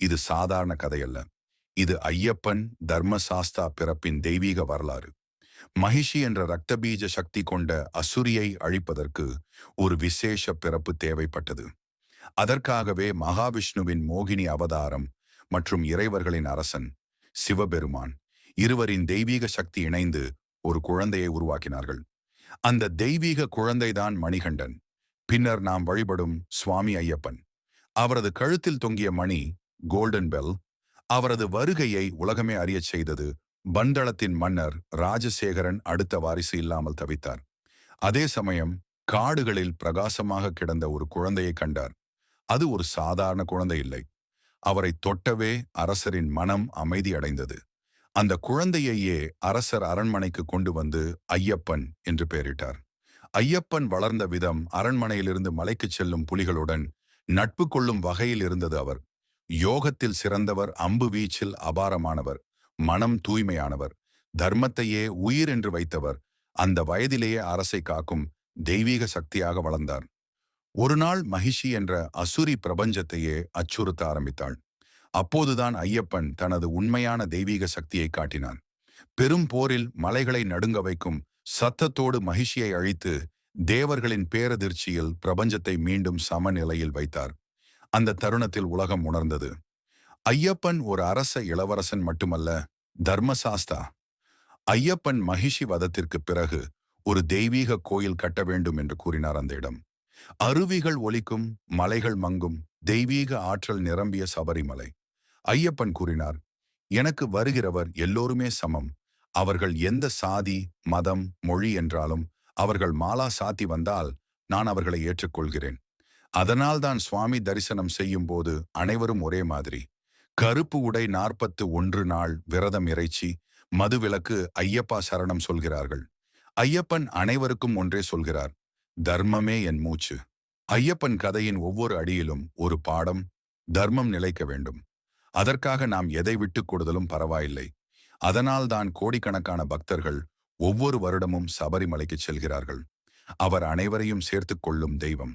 இது சாதாரண கதையல்ல. இது ஐயப்பன் தர்மசாஸ்தா பிறப்பின் தெய்வீக வரலாறு. மகிஷி என்ற ரத்தபீஜ சக்தி கொண்ட அசுரியை அழிப்பதற்கு ஒரு விசேஷ பிறப்பு தேவைப்பட்டது. அதற்காகவே மகாவிஷ்ணுவின் மோகினி அவதாரம் மற்றும் இறைவர்களின் அரசன் சிவபெருமான் இருவரின் தெய்வீக சக்தி இணைந்து ஒரு குழந்தையை உருவாக்கினார்கள். அந்த தெய்வீக குழந்தைதான் மணிகண்டன். பின்னர் நாம் வழிபடும் சுவாமி ஐயப்பன். அவரது கழுத்தில் தொங்கிய மணி கோல்டன் பெல் அவரது வருகையை உலகமே அறியச் செய்தது பந்தளத்தின் மன்னர் ராஜசேகரன் அடுத்த வாரிசு இல்லாமல் தவித்தார். அதே சமயம் காடுகளில் பிரகாசமாக கிடந்த ஒரு குழந்தையை கண்டார். அது ஒரு சாதாரண குழந்தை இல்லை. அவரை தொட்டவே அரசரின் மனம் அமைதி அடைந்தது. அந்த குழந்தையையே அரசர் அரண்மனைக்கு கொண்டு வந்து ஐயப்பன் என்று பெயரிட்டார். ஐயப்பன் வளர்ந்த விதம் அரண்மனையிலிருந்து மலைக்குச் செல்லும் புலிகளுடன் நட்பு கொள்ளும் வகையில் இருந்தது அவர். யோகத்தில் சிறந்தவர் அம்பு வீச்சில் அபாரமானவர் மனம் தூய்மையானவர் தர்மத்தையே உயிர் என்று வைத்தவர் அந்த வயதிலேயே அரசை காக்கும் தெய்வீக சக்தியாக வளர்ந்தார். ஒரு நாள் மகிஷி என்ற அசுரி பிரபஞ்சத்தையே அச்சுறுத்த ஆரம்பித்தாள். அப்போதுதான் ஐயப்பன் தனது உண்மையான தெய்வீக சக்தியை காட்டினான். பெரும் போரில் மலைகளை நடுங்க வைக்கும் சத்தத்தோடு மகிழ்ச்சியை அழித்து தேவர்களின் பேரதிர்ச்சியில் பிரபஞ்சத்தை மீண்டும் சமநிலையில் வைத்தார். அந்த தருணத்தில் உலகம் உணர்ந்தது. ஐயப்பன் ஒரு அரச இளவரசன் மட்டுமல்ல தர்மசாஸ்தா. ஐயப்பன் மகிஷி வதத்திற்கு பிறகு ஒரு தெய்வீக கோயில் கட்ட வேண்டும் என்று கூறினார் அந்த இடம். அருவிகள் ஒலிக்கும் மலைகள் மங்கும் தெய்வீக ஆற்றல் நிரம்பிய சபரிமலை. ஐயப்பன் கூறினார் எனக்கு வருகிறவர் எல்லோருமே சமம். அவர்கள் எந்த சாதி மதம் மொழி என்றாலும் அவர்கள் மாலா சாத்தி வந்தால் நான் அவர்களை ஏற்றுக்கொள்கிறேன். அதனால்தான் சுவாமி தரிசனம் செய்யும் போது அனைவரும் ஒரே மாதிரி. கருப்பு உடை நாற்பத்து ஒன்று நாள் விரதம் இறைச்சி மதுவிலக்கு ஐயப்பா சரணம் சொல்கிறார்கள். ஐயப்பன் அனைவருக்கும் ஒன்றே சொல்கிறார் தர்மமே என் மூச்சு. ஐயப்பன் கதையின் ஒவ்வொரு அடியிலும் ஒரு பாடம் தர்மம் நிலைக்க வேண்டும். அதற்காக நாம் எதை விட்டுக் கொடுதலும் பரவாயில்லை. அதனால்தான் கோடிக்கணக்கான பக்தர்கள் ஒவ்வொரு வருடமும் சபரிமலைக்கு செல்கிறார்கள். அவர் அனைவரையும் சேர்த்துக் கொள்ளும் தெய்வம்.